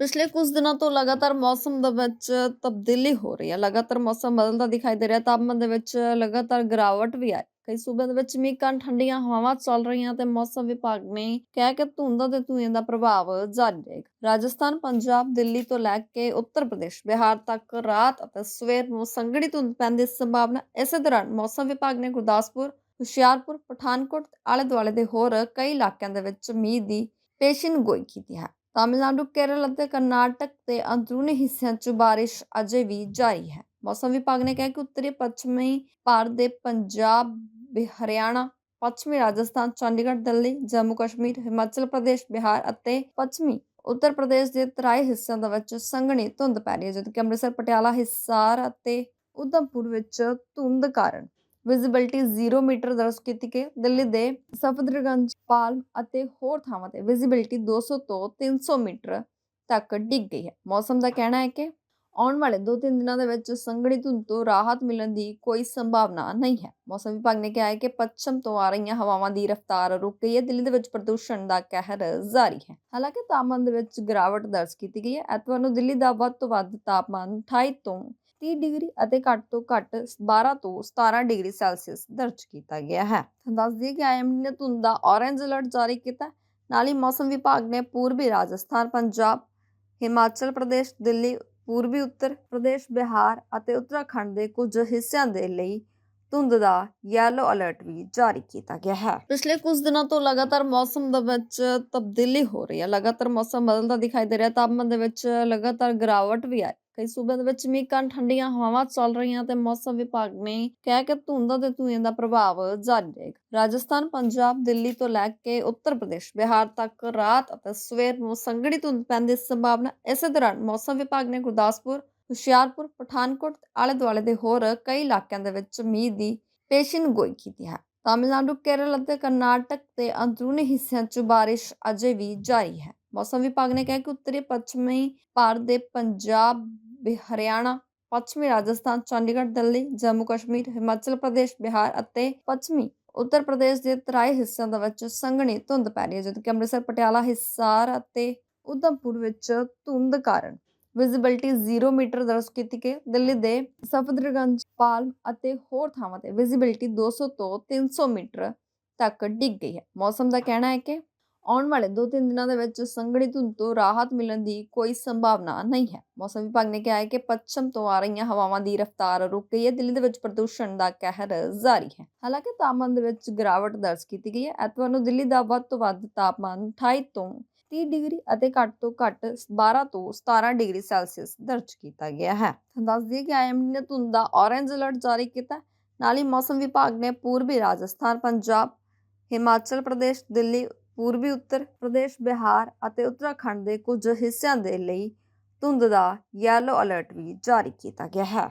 ਪਿਛਲੇ ਕੁਝ ਦਿਨਾਂ ਤੋਂ ਲਗਾਤਾਰ ਮੌਸਮ ਦੇ ਵਿੱਚ ਤਬਦੀਲੀ ਹੋ ਰਹੀ ਹੈ। ਲਗਾਤਾਰ ਮੌਸਮ ਬਦਲਦਾ ਦਿਖਾਈ ਦੇ ਰਿਹਾ। ਤਾਪਮਾਨ ਦੇ ਵਿੱਚ ਲਗਾਤਾਰ ਗਿਰਾਵਟ ਵੀ ਆਈ। ਕਈ ਸੂਬਿਆਂ ਦੇ ਵਿੱਚ ਮੀਂਹ ਕਾਰਨ ਠੰਡੀਆਂ ਹਵਾਵਾਂ ਚੱਲ ਰਹੀਆਂ ਤੇ ਮੌਸਮ ਵਿਭਾਗ ਨੇ ਕਿਹਾ ਕਿ ਧੁੰਦਾਂ ਤੇ ਧੂਏ ਦਾ ਪ੍ਰਭਾਵ ਜਾਰੀ ਰਹੇਗਾ। ਰਾਜਸਥਾਨ, ਪੰਜਾਬ, ਦਿੱਲੀ ਤੋਂ ਲੈ ਕੇ ਉੱਤਰ ਪ੍ਰਦੇਸ਼, ਬਿਹਾਰ ਤੱਕ ਰਾਤ ਅਤੇ ਸਵੇਰ ਨੂੰ ਸੰਘਣੀ ਧੁੰਦ ਪੈਣ ਦੀ ਸੰਭਾਵਨਾ ਇਸੇ ਦੌਰਾਨ ਮੌਸਮ ਵਿਭਾਗ ਨੇ ਗੁਰਦਾਸਪੁਰ, ਹੁਸ਼ਿਆਰਪੁਰ, ਪਠਾਨਕੋਟ ਆਲੇ ਦੁਆਲੇ ਦੇ ਹੋਰ ਕਈ ਇਲਾਕਿਆਂ ਦੇ ਵਿੱਚ ਮੀਂਹ ਦੀ ਪੇਸ਼ੀਨਗੋਈ ਕੀਤੀ ਹੈ। ਤਾਮਿਲਨਾਡੂ, ਕੇਰਲ ਅਤੇ ਕਰਨਾਟਕ ਦੇ ਅੰਦਰੂਨੀ ਹਿੱਸਿਆਂ 'ਚ ਬਾਰਿਸ਼ ਅਜੇ ਵੀ ਜਾਰੀ ਹੈ। ਮੌਸਮ ਵਿਭਾਗ ਨੇ ਕਿਹਾ ਕਿ ਉੱਤਰੀ ਪੱਛਮੀ ਭਾਰਤ ਦੇ ਪੰਜਾਬ ਹਰਿਆਣਾ, ਪੱਛਮੀ ਰਾਜਸਥਾਨ, ਚੰਡੀਗੜ੍ਹ, ਦਿੱਲੀ, ਜੰਮੂ ਕਸ਼ਮੀਰ, ਹਿਮਾਚਲ ਪ੍ਰਦੇਸ਼, ਬਿਹਾਰ ਅਤੇ ਪੱਛਮੀ ਉੱਤਰ ਪ੍ਰਦੇਸ਼ ਦੇ ਤਰਾਈ ਹਿੱਸਿਆਂ ਦੇ ਵਿੱਚ ਸੰਘਣੀ ਧੁੰਦ ਪੈ ਰਹੀ ਹੈ ਜਦੋਂ ਕਿ ਅੰਮ੍ਰਿਤਸਰ, ਪਟਿਆਲਾ, ਹਿਸਾਰ ਅਤੇ ਉਧਮਪੁਰ ਵਿੱਚ ਧੁੰਦ ਕਾਰਨ। ਵਿਜ਼ਿਬਿਲਟੀ 0 ਮੀਟਰ ਦਰਜ ਕੀਤੀ ਗਈ ਦਿੱਲੀ ਦੇ ਸਫਦਰਗੰਜ ਪਾਲਮ ਅਤੇ ਹੋਰ ਥਾਵਾਂ ਤੇ ਵਿਜ਼ਿਬਿਲਟੀ 200 ਤੋਂ 300 ਮੀਟਰ ਤੱਕ ਡਿੱਗ ਗਈ ਹੈ। ਮੌਸਮ ਦਾ ਕਹਿਣਾ ਹੈ ਕਿ ਆਉਣ ਵਾਲੇ 2-3 ਦਿਨਾਂ ਦੇ ਵਿੱਚ ਸੰਘਣੀ ਧੁੰਦ ਤੋਂ ਰਾਹਤ ਮਿਲਣ ਦੀ ਕੋਈ ਸੰਭਾਵਨਾ ਨਹੀਂ ਹੈ। ਮੌਸਮ ਵਿਭਾਗ ਨੇ ਕਿਹਾ ਹੈ ਕਿ ਪੱਛਮ ਤੋਂ ਆ ਰਹੀਆਂ ਹਵਾਵਾਂ ਦੀ ਰਫ਼ਤਾਰ ਰੁਕ ਗਈ ਹੈ। ਦਿੱਲੀ ਦੇ ਵਿੱਚ ਪ੍ਰਦੂਸ਼ਣ ਦਾ ਕਹਿਰ ਜਾਰੀ ਹੈ। ਹਾਲਾਂਕਿ ਤਾਪਮਾਨ ਦੇ ਵਿੱਚ ਗਿਰਾਵਟ ਦਰਜ ਕੀਤੀ ਗਈ ਹੈ। ਐਤਵਾਰ ਨੂੰ ਦਿੱਲੀ ਦਾ ਵੱਧ ਤੋਂ ਵੱਧ ਤਾਪਮਾਨ 28 ਤੋਂ 30 ਡਿਗਰੀ ਅਤੇ ਘੱਟ ਤੋਂ ਘੱਟ 12 ਤੋਂ 17 ਡਿਗਰੀ ਸੈਲਸੀਅਸ ਦਰਜ ਕੀਤਾ ਗਿਆ ਹੈ। ਤਾਂ ਦੱਸ ਦਈਏ ਕਿ ਆਈਐਮਡੀ ਨੇ ਧੁੰਦ ਦਾ ਔਰੇਂਜ ਅਲਰਟ ਜਾਰੀ ਕੀਤਾ ਨਾਲ ਹੀ ਮੌਸਮ ਵਿਭਾਗ ਨੇ ਪੂਰਬੀ ਰਾਜਸਥਾਨ, ਪੰਜਾਬ, ਹਿਮਾਚਲ ਪ੍ਰਦੇਸ਼, ਦਿੱਲੀ, ਪੂਰਬੀ ਉੱਤਰ ਪ੍ਰਦੇਸ਼, ਬਿਹਾਰ ਅਤੇ ਉੱਤਰਾਖੰਡ ਦੇ ਕੁਝ ਹਿੱਸਿਆਂ ਦੇ ਲਈ ਧੁੰਦ ਦਾ ਯੈਲੋ ਅਲਰਟ ਵੀ ਜਾਰੀ ਕੀਤਾ ਗਿਆ ਹੈ। ਪਿਛਲੇ ਕੁਝ ਦਿਨਾਂ ਤੋਂ ਲਗਾਤਾਰ ਮੌਸਮ ਦੇ ਵਿੱਚ ਤਬਦੀਲੀ ਹੋ ਰਹੀ ਹੈ। ਲਗਾਤਾਰ ਮੌਸਮ ਬਦਲਦਾ ਦਿਖਾਈ ਦੇ ਰਿਹਾ। ਤਾਪਮਾਨ ਦੇ ਵਿੱਚ ਲਗਾਤਾਰ ਗਿਰਾਵਟ ਵੀ ਆਈ। ਕਈ ਸੂਬਿਆਂ ਦੇ ਵਿੱਚ ਮੀਂਹ ਕਾਰਨ ਠੰਡੀਆਂ ਹਵਾਵਾਂ ਚੱਲ ਰਹੀਆਂ ਤੇ ਮੌਸਮ ਵਿਭਾਗ ਨੇ ਕਿਹਾ ਕਿ ਧੁੰਦ ਤੇ ਧੂਏ ਦਾ ਪ੍ਰਭਾਵ ਜਾਰੀ ਰਹੇਗਾ। ਰਾਜਸਥਾਨ, ਪੰਜਾਬ, ਦਿੱਲੀ ਤੋਂ ਲੈ ਕੇ ਉੱਤਰ ਪ੍ਰਦੇਸ਼, ਬਿਹਾਰ ਤੱਕ ਰਾਤ ਅਤੇ ਸਵੇਰ ਨੂੰ ਸੰਘਣੀ ਧੁੰਦ ਪੈਣ ਦੀ ਸੰਭਾਵਨਾ ਇਸੇ ਦੌਰਾਨ ਮੌਸਮ ਵਿਭਾਗ ਨੇ ਗੁਰਦਾਸਪੁਰ, ਹੁਸ਼ਿਆਰਪੁਰ, ਪਠਾਨਕੋਟ ਆਲੇ ਦੁਆਲੇ ਦੇ ਹੋਰ ਕਈ ਇਲਾਕਿਆਂ ਦੇ ਵਿੱਚ ਮੀਂਹ ਦੀ ਪੇਸ਼ੀਨਗੋਈ ਕੀਤੀ ਹੈ। ਤਾਮਿਲਨਾਡੂ, ਕੇਰਲ ਅਤੇ ਕਰਨਾਟਕ ਦੇ ਅੰਦਰੂਨੀ ਹਿੱਸਿਆਂ 'ਚ ਬਾਰਿਸ਼ ਅਜੇ ਵੀ ਜਾਰੀ ਹੈ। ਮੌਸਮ ਵਿਭਾਗ ਨੇ ਕਿਹਾ ਕਿ ਉੱਤਰੀ ਪੱਛਮੀ ਭਾਰਤ ਦੇ ਪੰਜਾਬ ਹਰਿਆਣਾ, ਪੱਛਮੀ ਰਾਜਸਥਾਨ, ਚੰਡੀਗੜ੍ਹ, ਦਿੱਲੀ, ਜੰਮੂ ਕਸ਼ਮੀਰ, ਹਿਮਾਚਲ ਪ੍ਰਦੇਸ਼, ਬਿਹਾਰ ਅਤੇ ਪੱਛਮੀ ਉੱਤਰ ਪ੍ਰਦੇਸ਼ ਦੇ ਤਰਾਈ ਹਿੱਸਿਆਂ ਦੇ ਵਿੱਚ ਸੰਘਣੀ ਧੁੰਦ ਪੈ ਰਹੀ ਹੈ, ਜਦੋਂ ਅੰਮ੍ਰਿਤਸਰ, ਪਟਿਆਲਾ, ਹਿਸਾਰ ਅਤੇ ਉਧਮਪੁਰ ਵਿੱਚ ਧੁੰਦ ਕਾਰਨ ਵਿਜ਼ਿਬਿਲਟੀ 0 ਮੀਟਰ ਦਰਜ ਕੀਤੀ ਗਈ। ਦਿੱਲੀ ਦੇ ਸਫਦਰਗੰਜ ਪਾਲਮ ਅਤੇ ਹੋਰ ਥਾਵਾਂ ਤੇ ਵਿਜ਼ਿਬਿਲਟੀ 200 ਤੋਂ 300 ਮੀਟਰ ਤੱਕ ਡਿੱਗ ਗਈ ਹੈ। ਮੌਸਮ ਦਾ ਕਹਿਣਾ ਹੈ ਕਿ ਆਉਣ ਵਾਲੇ 2-3 ਦਿਨਾਂ ਦੇ ਵਿੱਚ ਸੰਘਣੀ ਧੁੰਦ ਤੋਂ ਰਾਹਤ ਮਿਲਣ ਦੀ ਕੋਈ ਸੰਭਾਵਨਾ ਨਹੀਂ ਹੈ। ਮੌਸਮ ਵਿਭਾਗ ਨੇ ਕਿਹਾ ਹੈ ਕਿ ਪੱਛਮ ਤੋਂ ਆ ਰਹੀਆਂ ਹਵਾਵਾਂ ਦੀ ਰਫ਼ਤਾਰ ਰੁਕ ਗਈ ਹੈ। ਦਿੱਲੀ ਦੇ ਵਿੱਚ ਪ੍ਰਦੂਸ਼ਣ ਦਾ ਕਹਿਰ ਜਾਰੀ ਹੈ। ਹਾਲਾਂਕਿ ਤਾਪਮਾਨ ਦੇ ਵਿੱਚ ਗਿਰਾਵਟ ਦਰਜ ਕੀਤੀ ਗਈ ਹੈ। ਐਤਵਾਰ ਨੂੰ ਦਿੱਲੀ ਦਾ ਵੱਧ ਤੋਂ ਵੱਧ ਤਾਪਮਾਨ 28 ਤੋਂ 30 ਡਿਗਰੀ ਅਤੇ ਘੱਟ ਤੋਂ ਘੱਟ 12 ਤੋਂ 17 ਡਿਗਰੀ ਸੈਲਸੀਅਸ ਦਰਜ ਕੀਤਾ ਗਿਆ ਹੈ। ਤਾਂ ਦੱਸ ਦਈਏ ਕਿ ਆਈਐਮਡੀ ਨੇ ਧੁੰਦ ਦਾ ਔਰੇਂਜ ਅਲਰਟ ਜਾਰੀ ਕੀਤਾ ਨਾਲ ਹੀ ਮੌਸਮ ਵਿਭਾਗ ਨੇ ਪੂਰਬੀ ਰਾਜਸਥਾਨ, ਪੰਜਾਬ, ਹਿਮਾਚਲ ਪ੍ਰਦੇਸ਼, ਦਿੱਲੀ ਪੂਰਬੀ ਉੱਤਰ ਪ੍ਰਦੇਸ਼, ਬਿਹਾਰ ਅਤੇ ਉੱਤਰਾਖੰਡ ਦੇ ਕੁਝ ਹਿੱਸਿਆਂ ਦੇ ਲਈ ਧੁੰਦ ਦਾ ਯੈਲੋ ਅਲਰਟ ਵੀ ਜਾਰੀ ਕੀਤਾ ਗਿਆ ਹੈ।